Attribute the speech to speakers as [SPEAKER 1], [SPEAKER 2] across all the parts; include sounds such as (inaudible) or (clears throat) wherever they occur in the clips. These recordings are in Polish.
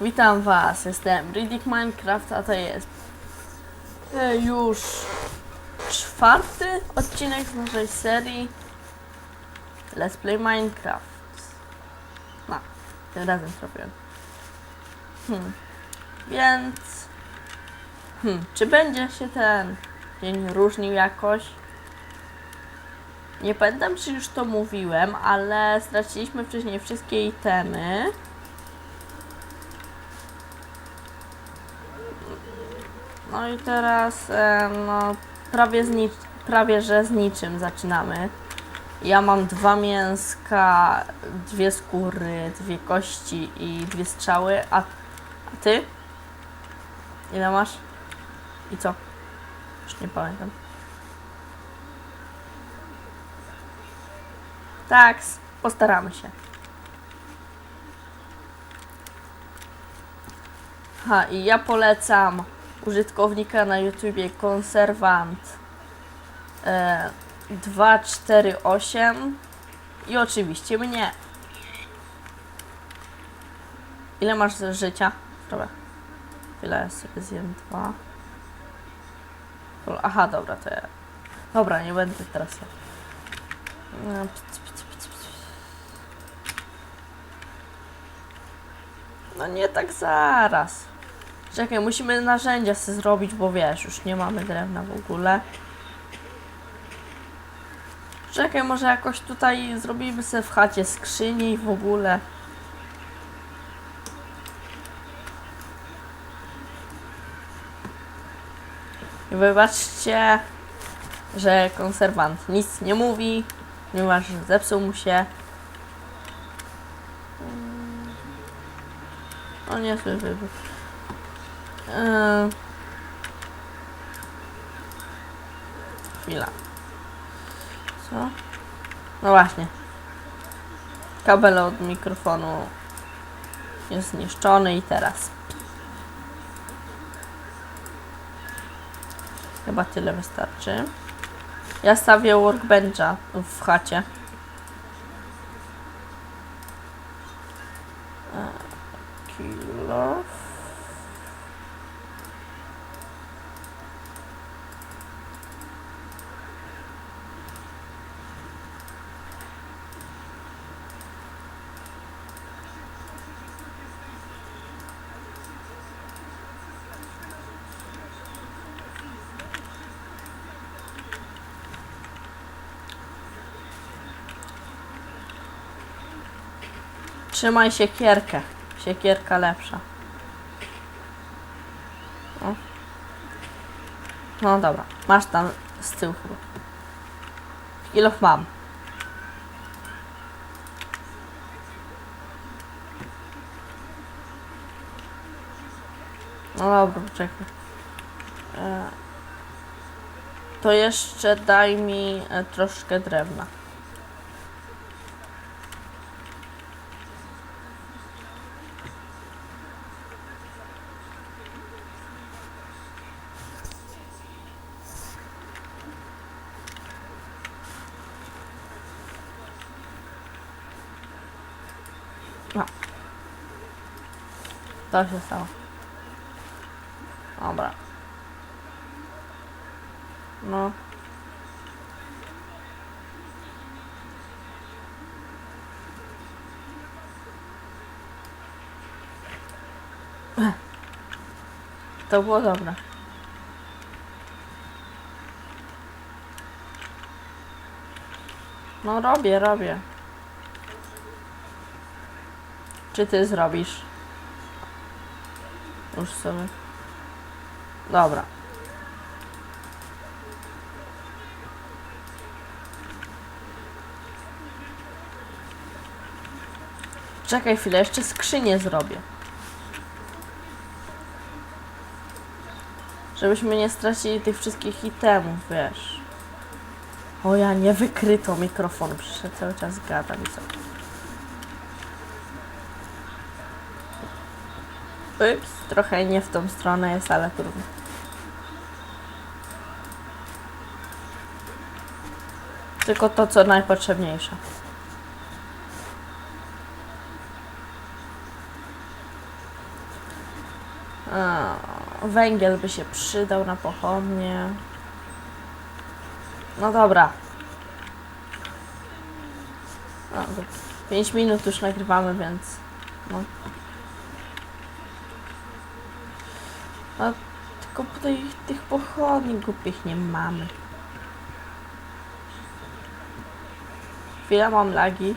[SPEAKER 1] Witam Was, jestem Riddick Minecraft, a to jest e, już czwarty odcinek z naszej serii Let's Play Minecraft. No, tym razem zrobiłem. Hmm. Więc, hmm, czy będzie się ten dzień różnił jakoś? Nie pamiętam, czy już to mówiłem, ale straciliśmy wcześniej wszystkie itemy. I teraz e, no, prawie, prawie że z niczym zaczynamy. Ja mam dwa mięska, dwie skóry, dwie kości i dwie strzały, a, a ty? Ile masz? I co? Już nie pamiętam. Tak, postaramy się. Ha, i ja polecam użytkownika na YouTubie konserwant e, 248 i oczywiście mnie. Ile masz życia? Dobra. Tyle ja sobie zjem dwa. Aha, dobra, to ja. Dobra, nie będę teraz ja. No. No nie tak zaraz. Czekaj, musimy narzędzia sobie zrobić, bo wiesz, już nie mamy drewna w ogóle. Czekaj, może jakoś tutaj zrobimy sobie w chacie skrzyni i w ogóle. I wybaczcie, że konserwant nic nie mówi, ponieważ zepsuł mu się. O nie, wybuch. Eee. Chwila. Co? No właśnie. Kabel od mikrofonu jest zniszczony i teraz. Chyba tyle wystarczy. Ja stawię workbencha w chacie. E, Kilo. Trzymaj siekierkę. Siekierka lepsza. O. No dobra, masz tam z tyłu chyba. Mam? No dobra, czekaj. E, To jeszcze daj mi e, troszkę drewna. To się stało. Dobra. No. (clears throat) To było dobre. No robię, robię. Czy ty zrobisz? Już sobie. Dobra. Czekaj chwilę, jeszcze skrzynię zrobię. Żebyśmy nie stracili tych wszystkich itemów, wiesz. O ja nie wykryto mikrofonu, przecież cały czas gadam i co. Ups, trochę nie w tą stronę jest, ale trudno. Tylko to, co najpotrzebniejsze. Węgiel by się przydał na pochodnie. No dobra. A, 5 minut już nagrywamy, więc no. A tylko tutaj tych pochodni głupich nie mamy. Chwila, mam lagi.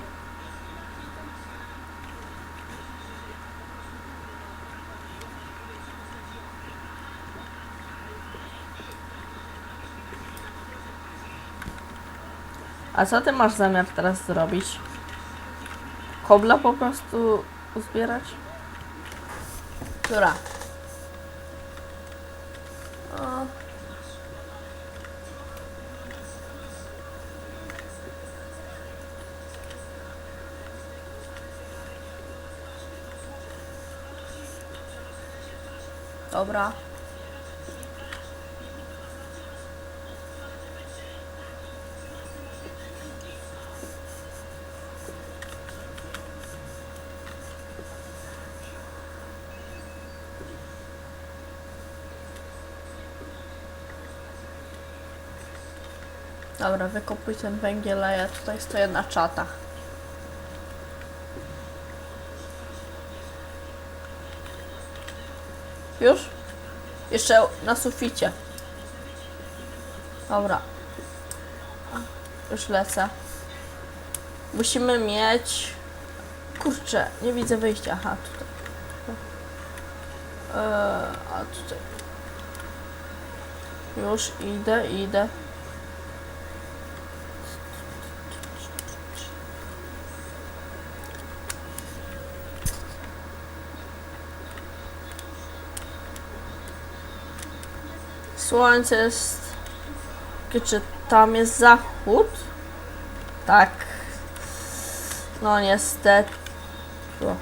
[SPEAKER 1] A co ty masz zamiar teraz zrobić? Kobla po prostu uzbierać? Która? O. Dobra. Dobra, wykopuj ten węgiel, a ja tutaj stoję na czatach. Już? Jeszcze na suficie. Dobra. Już lecę. Musimy mieć... Kurczę, nie widzę wyjścia. Aha, tutaj. Eee, a tutaj. Już idę, idę. Słońce jest. Czy tam jest zachód? Tak. No niestety. O.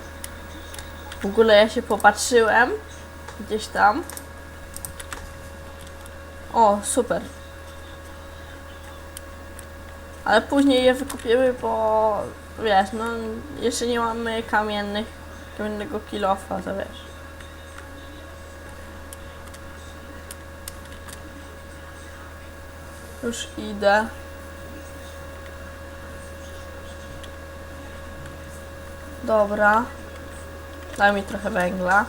[SPEAKER 1] W ogóle ja się popatrzyłem. Gdzieś tam. O, super. Ale później je wykupimy, bo wiesz, no jeszcze nie mamy kamiennych, kamiennego kilofa, to wiesz. Już idę. Dobra. Daj mi trochę węgla.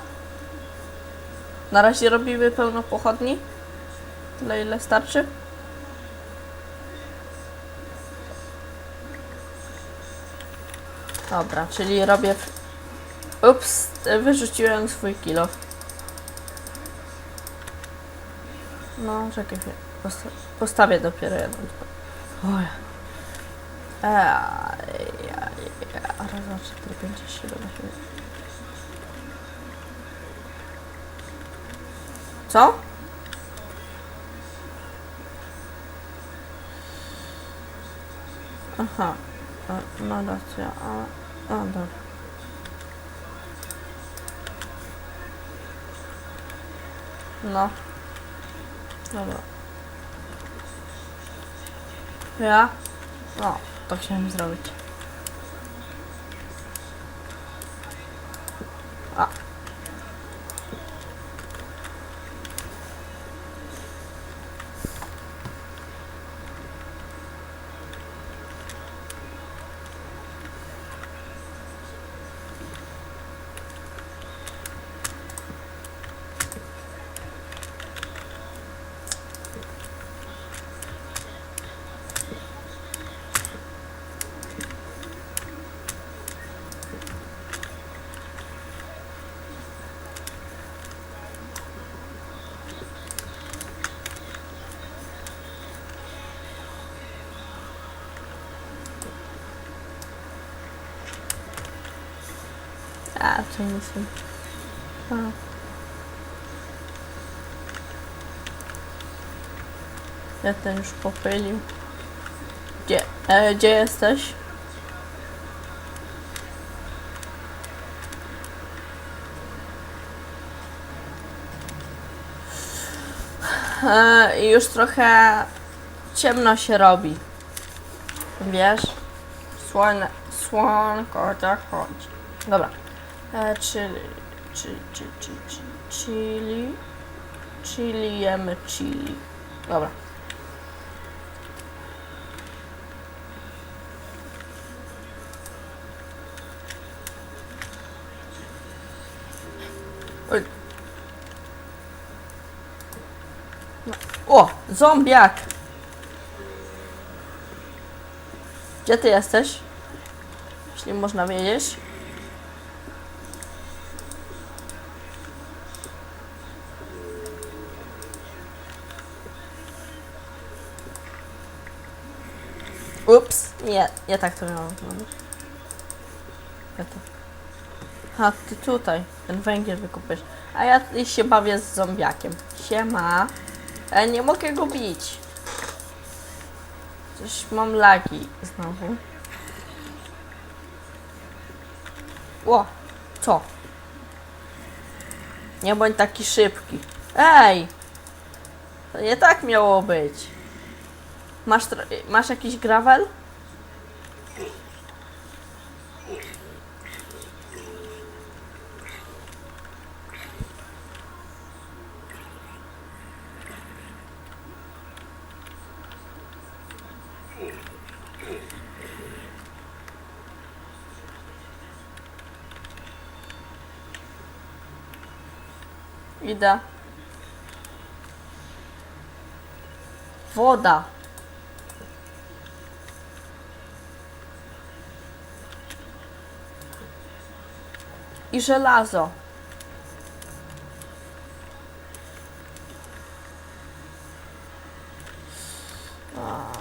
[SPEAKER 1] Na razie robimy pełno pochodni. Tyle ile starczy. Dobra, czyli robię... Ups, wyrzuciłem swój kilo. No, czekaj. Posta- postawię dopiero jeden. Oj. Raz, dwa, cztery, pięć, sześć, siedem. Co? Aha. E, No racja, ale... A, dobra. No. Dobra. Ja? No, to chciałem zrobić. A, to nic nie. A. Ja ten już popylił. Gdzie, e, gdzie jesteś? E, już trochę ciemno się robi. Wiesz? Słone, słonko zachodzi. Dobra. E, czyli Chili, chili, chili, chili. Jemy chili. Dobra. No. O, zombiak! Gdzie ty jesteś? Jeśli można wiedzieć. Ups, nie, nie tak to wyglądać. Ja to. A, ty tutaj, ten węgiel wykupisz. A ja się bawię z zombiakiem. Siema. E, nie mogę go bić. Coś mam lagi znowu. Ło, co? Nie bądź taki szybki. Ej! To nie tak miało być. Masz, masz jakiś gravel? Idę. Woda. I żelazo. A.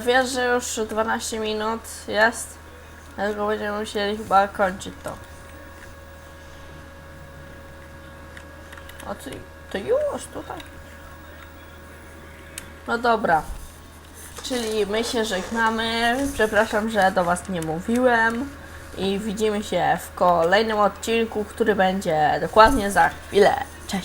[SPEAKER 1] Wiesz, że już 12 minut jest? Dlatego będziemy musieli chyba kończyć to. A ty, to już tutaj? No dobra. Czyli my się żegnamy. Przepraszam, że do Was nie mówiłem. I widzimy się w kolejnym odcinku, który będzie dokładnie za chwilę.